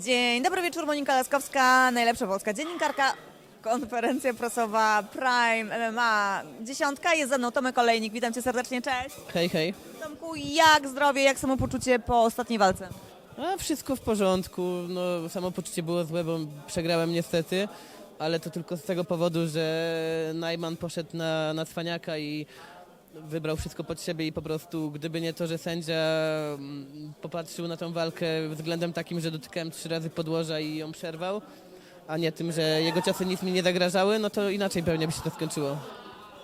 Dzień dobry wieczór, Monika Laskowska, najlepsza polska dziennikarka. Konferencja prasowa Prime MMA dziesiątka. Jest ze mną Tomek Olejnik. Witam cię serdecznie, cześć. Hej, hej. Tomku, jak zdrowie, jak samopoczucie po ostatniej walce? A wszystko w porządku. No, samopoczucie było złe, bo przegrałem niestety, ale to tylko z tego powodu, że Najman poszedł na, na cwaniaka i wybrał wszystko pod siebie i po prostu, gdyby nie to, że sędzia mm, popatrzył na tą walkę względem takim, że dotykałem trzy razy podłoża i ją przerwał, a nie tym, że jego ciosy nic mi nie zagrażały, no to inaczej pewnie by się to skończyło.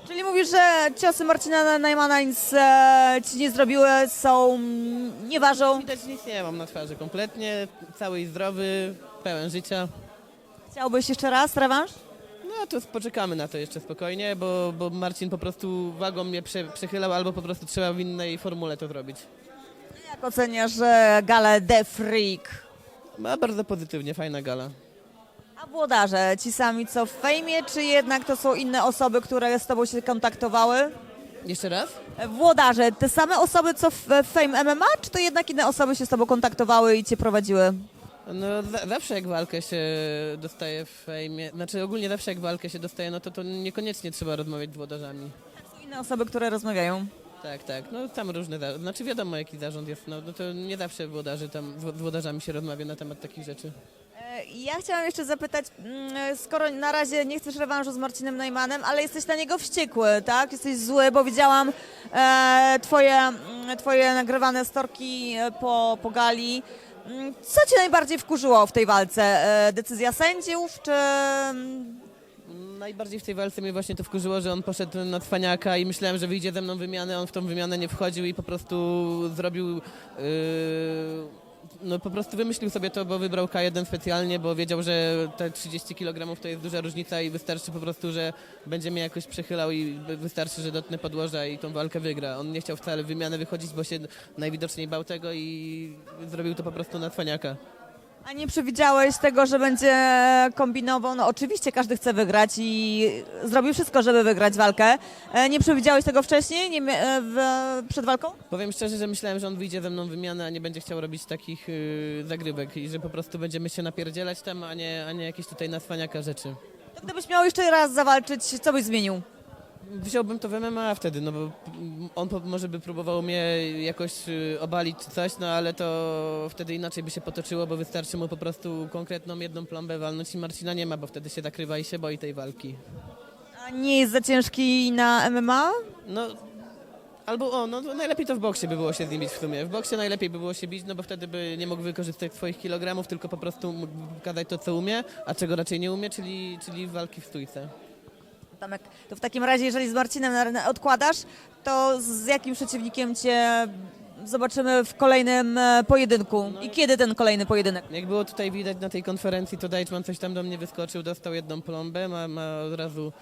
Czyli mówisz, że ciosy Marcina Najmana nic e, ci nie zrobiły, są, mm, nie ważą. Widać nic nie mam na twarzy kompletnie, cały i zdrowy, pełen życia. Chciałbyś jeszcze raz rewanż? No to poczekamy na to jeszcze spokojnie, bo, bo Marcin po prostu wagą mnie prze, przechylał, albo po prostu trzeba w innej formule to zrobić. Jak oceniasz e, galę The Freak? Ma bardzo pozytywnie, fajna gala. A włodarze, ci sami co w fejmie, czy jednak to są inne osoby, które z tobą się kontaktowały? Jeszcze raz? Włodarze, te same osoby co w w Fame MMA, czy to jednak inne osoby się z tobą kontaktowały i cię prowadziły? No za, zawsze jak walkę się dostaje w fejmie, znaczy ogólnie zawsze jak walkę się dostaje, no to to niekoniecznie trzeba rozmawiać z włodarzami. Są inne osoby, które rozmawiają. Tak, tak, no tam różne, za- znaczy wiadomo jaki zarząd jest, no, no to nie zawsze włodarzy tam, z z włodarzami się rozmawia na temat takich rzeczy. E, Ja chciałam jeszcze zapytać, mm, skoro na razie nie chcesz rewanżu z Marcinem Najmanem, ale jesteś na niego wściekły, tak? Jesteś zły, bo widziałam e, twoje, mm, twoje nagrywane storki e, po, po gali. Mm, Co cię najbardziej wkurzyło w tej walce? E, decyzja sędziów, czy... mm, Najbardziej w tej walce mnie właśnie to wkurzyło, że on poszedł na cwaniaka i myślałem, że wyjdzie ze mną wymianę, on w tą wymianę nie wchodził i po prostu zrobił... Yy, no po prostu wymyślił sobie to, bo wybrał K1 specjalnie, bo wiedział, że te 30 kg to jest duża różnica i wystarczy po prostu, że będzie mnie jakoś przechylał i wy- wystarczy, że dotnę podłoża i tą walkę wygra. On nie chciał wcale wymianę wychodzić, bo się najwidoczniej bał tego i zrobił to po prostu na cwaniaka. A nie przewidziałeś tego, że będzie kombinował? No oczywiście każdy chce wygrać i zrobił wszystko, żeby wygrać walkę. E, Nie przewidziałeś tego wcześniej, nie, mia- e, w, przed walką? Powiem szczerze, że myślałem, że on wyjdzie ze mną w wymianę, a nie będzie chciał robić takich yy, zagrywek i że po prostu będziemy się napierdzielać tam, a nie, a nie jakieś tutaj naswaniaka rzeczy. To gdybyś miał jeszcze raz zawalczyć, co byś zmienił? Wziąłbym to w MMA wtedy, no bo on może by próbował mnie jakoś yy, obalić czy coś, no ale to wtedy inaczej by się potoczyło, bo wystarczy mu po prostu konkretną jedną plombę walnąć i Marcina nie ma, bo wtedy się nakrywa i się boi tej walki. A nie jest za ciężki na MMA? No, albo o, no najlepiej to w boksie by było się z nim bić w sumie. W boksie najlepiej by było się bić, no bo wtedy by nie mógł wykorzystać swoich kilogramów, tylko po prostu mógł pokazać to, co umie, a czego raczej nie umie, czyli, czyli walki w stójce. Tomek, to w takim razie, jeżeli z Marcinem odkładasz, to z jakim przeciwnikiem cię zobaczymy w kolejnym e, pojedynku? I kiedy ten kolejny pojedynek? Jak było tutaj widać na tej konferencji, to Dajczman coś tam do mnie wyskoczył, dostał jedną plombę, ma, ma od razu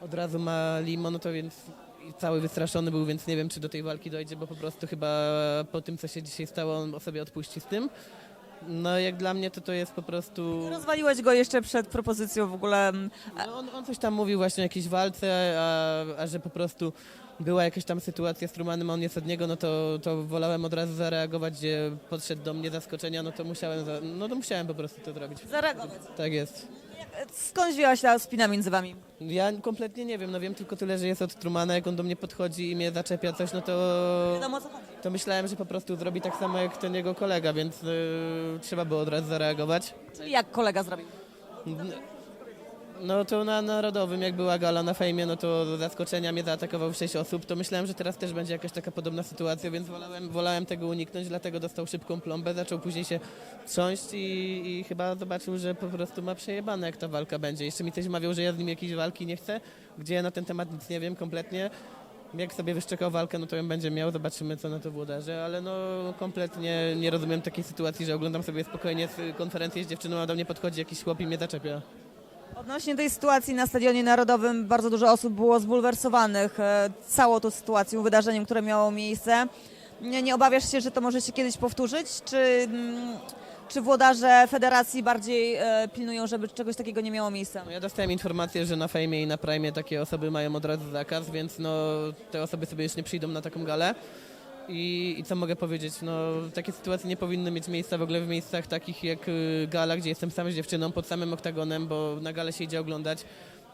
od razu ma limo, no to więc cały wystraszony był, więc nie wiem, czy do tej walki dojdzie, bo po prostu chyba po tym, co się dzisiaj stało, on sobie odpuści z tym. No jak dla mnie to to jest po prostu... Rozwaliłeś go jeszcze przed propozycją w ogóle. mm, No, on, on coś tam mówił właśnie o jakiejś walce, a, a że po prostu była jakaś tam sytuacja z Trumanem, a on jest od niego, no to, to wolałem od razu zareagować, gdzie podszedł do mnie zaskoczenia, no to musiałem, za, no to musiałem po prostu to zrobić. Zareagować. Tak jest. Skąd wzięła się ta spina między wami? Ja kompletnie nie wiem, no wiem tylko tyle, że jest od Trumana, jak on do mnie podchodzi i mnie zaczepia coś, no to, Wiadomo o co chodzi. to myślałem, że po prostu zrobi tak samo jak ten jego kolega, więc y, trzeba było od razu zareagować. Czyli jak kolega zrobił? No to na Narodowym, jak była gala na fejmie, no to zaskoczenia mnie zaatakował sześć osób, to myślałem, że teraz też będzie jakaś taka podobna sytuacja, więc wolałem, wolałem tego uniknąć, dlatego dostał szybką plombę, zaczął później się trząść i, i chyba zobaczył, że po prostu ma przejebane, jak ta walka będzie. Jeszcze mi coś mawiał, że ja z nim jakiejś walki nie chcę, gdzie ja na ten temat nic nie wiem kompletnie. Jak sobie wyszczekał walkę, no to ją będzie miał, zobaczymy co na to włodarze, ale no kompletnie nie rozumiem takiej sytuacji, że oglądam sobie spokojnie konferencję z dziewczyną, a do mnie podchodzi jakiś chłop i mnie zaczepia. Odnośnie tej sytuacji na Stadionie Narodowym bardzo dużo osób było zbulwersowanych e, całą tą sytuacją, wydarzeniem, które miało miejsce. Nie, nie obawiasz się, że to może się kiedyś powtórzyć? Czy, mm, czy włodarze federacji bardziej e, pilnują, żeby czegoś takiego nie miało miejsca? No ja dostałem informację, że na fejmie i na prime takie osoby mają od razu zakaz, więc no te osoby sobie już nie przyjdą na taką galę. I, I co mogę powiedzieć? No, takie sytuacje nie powinny mieć miejsca w ogóle w miejscach takich jak y, gala, gdzie jestem sam z dziewczyną pod samym oktagonem, bo na galę się idzie oglądać.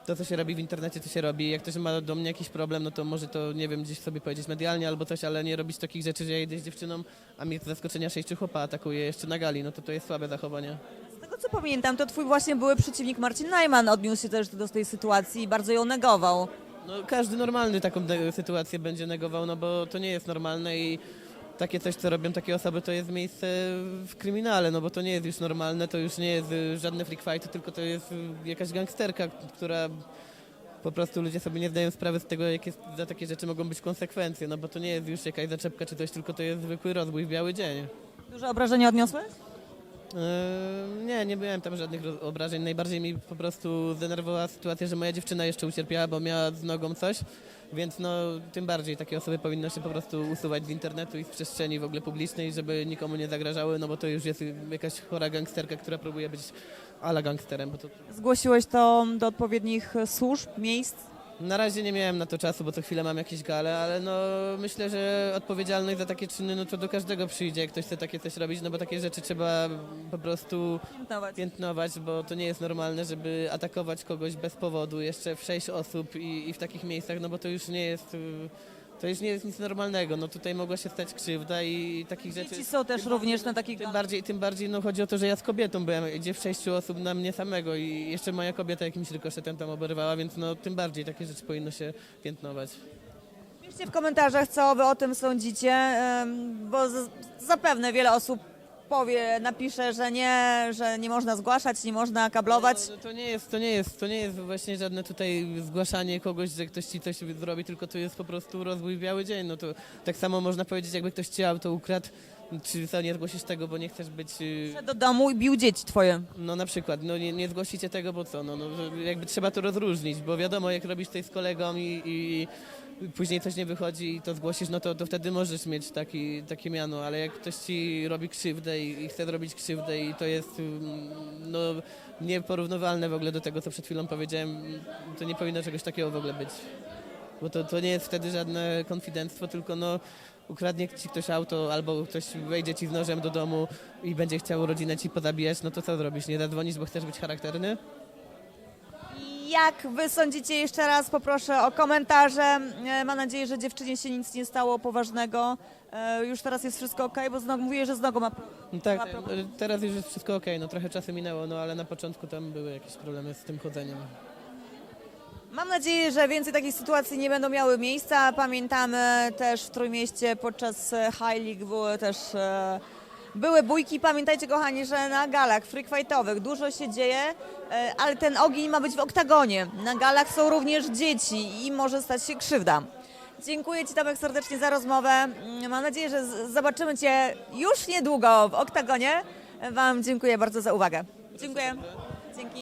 To, co się robi w internecie, to się robi. Jak ktoś ma do mnie jakiś problem, no to może to, nie wiem, gdzieś sobie powiedzieć medialnie albo coś, ale nie robić takich rzeczy, że ja z dziewczyną, a mnie z zaskoczenia sześciu chłopa atakuje jeszcze na gali. No to to jest słabe zachowanie. Z tego co pamiętam, to twój właśnie były przeciwnik Marcin Najman odniósł się też do tej sytuacji i bardzo ją negował. No, każdy normalny taką sytuację będzie negował, no bo to nie jest normalne i takie coś, co robią takie osoby, to jest miejsce w kryminale, no bo to nie jest już normalne, to już nie jest y, żadne freak fighty, tylko to jest y, jakaś gangsterka, która po prostu ludzie sobie nie zdają sprawy z tego, jakie za takie rzeczy mogą być konsekwencje, no bo to nie jest już jakaś zaczepka czy coś, tylko to jest zwykły rozbój w biały dzień. Duże obrażenia odniosłeś? Eee, Nie, nie miałem tam żadnych obrażeń. Najbardziej mi po prostu zdenerwowała sytuacja, że moja dziewczyna jeszcze ucierpiała, bo miała z nogą coś, więc no tym bardziej takie osoby powinno się po prostu usuwać z internetu i z przestrzeni w ogóle publicznej, żeby nikomu nie zagrażały, no bo to już jest jakaś chora gangsterka, która próbuje być ala gangsterem, to Zgłosiłeś to do odpowiednich służb, miejsc? Na razie nie miałem na to czasu, bo co chwilę mam jakieś gale, ale no myślę, że odpowiedzialność za takie czyny, no to do każdego przyjdzie, jak ktoś chce takie coś robić, no bo takie rzeczy trzeba po prostu Piętnować. piętnować, bo to nie jest normalne, żeby atakować kogoś bez powodu, jeszcze w sześć osób i, i w takich miejscach, no bo to już nie jest, y, to już nie jest nic normalnego, no tutaj mogła się stać krzywda i takich rzeczy... Dzieci są też również na takich Tym bardziej, tym bardziej no, chodzi o to, że ja z kobietą byłem, idzie w sześciu osób na mnie samego i jeszcze moja kobieta jakimś rykoszetem tam oberwała, więc no tym bardziej takie rzeczy powinno się piętnować. Piszcie w komentarzach, co wy o tym sądzicie, em, bo z, zapewne wiele osób powie, napisze, że nie, że nie można zgłaszać, nie można kablować. No, no, to nie jest, to nie jest, to nie jest właśnie żadne tutaj zgłaszanie kogoś, że ktoś ci coś zrobi, tylko to jest po prostu rozwój w biały dzień. No to tak samo można powiedzieć, jakby ktoś ci auto ukradł, czy co, nie zgłosisz tego, bo nie chcesz być... y, do domu i bił dzieci twoje. No na przykład, no nie, nie zgłosicie tego, bo co, no, no jakby trzeba to rozróżnić, bo wiadomo, jak robisz coś z kolegą i, i później coś nie wychodzi i to zgłosisz, no to, to wtedy możesz mieć taki, takie miano, ale jak ktoś ci robi krzywdę i, i chce zrobić krzywdę i to jest mm, no, nieporównywalne w ogóle do tego, co przed chwilą powiedziałem, to nie powinno czegoś takiego w ogóle być. Bo to, to nie jest wtedy żadne konfidenctwo, tylko no ukradnie ci ktoś auto albo ktoś wejdzie ci z nożem do domu i będzie chciał rodzinę ci pozabijać, no to co zrobisz? Nie zadzwonisz, bo chcesz być charakterny? Jak wy sądzicie, jeszcze raz poproszę o komentarze. E, Mam nadzieję, że dziewczynie się nic nie stało poważnego. E, Już teraz jest wszystko ok, bo znowu mówię, że z nogą ma problem. No tak, Ma e, teraz już jest wszystko okej, no trochę czasu minęło, no ale na początku tam były jakieś problemy z tym chodzeniem. Mam nadzieję, że więcej takich sytuacji nie będą miały miejsca. Pamiętamy też w Trójmieście podczas High League były też były bójki. Pamiętajcie kochani, że na galach freak fightowych dużo się dzieje, e, ale ten ogień ma być w oktagonie. Na galach są również dzieci i może stać się krzywda. Dziękuję Ci Tomek serdecznie za rozmowę. Mm, Mam nadzieję, że zobaczymy Cię już niedługo w oktagonie. Wam dziękuję bardzo za uwagę. Dziękuję. Dzięki.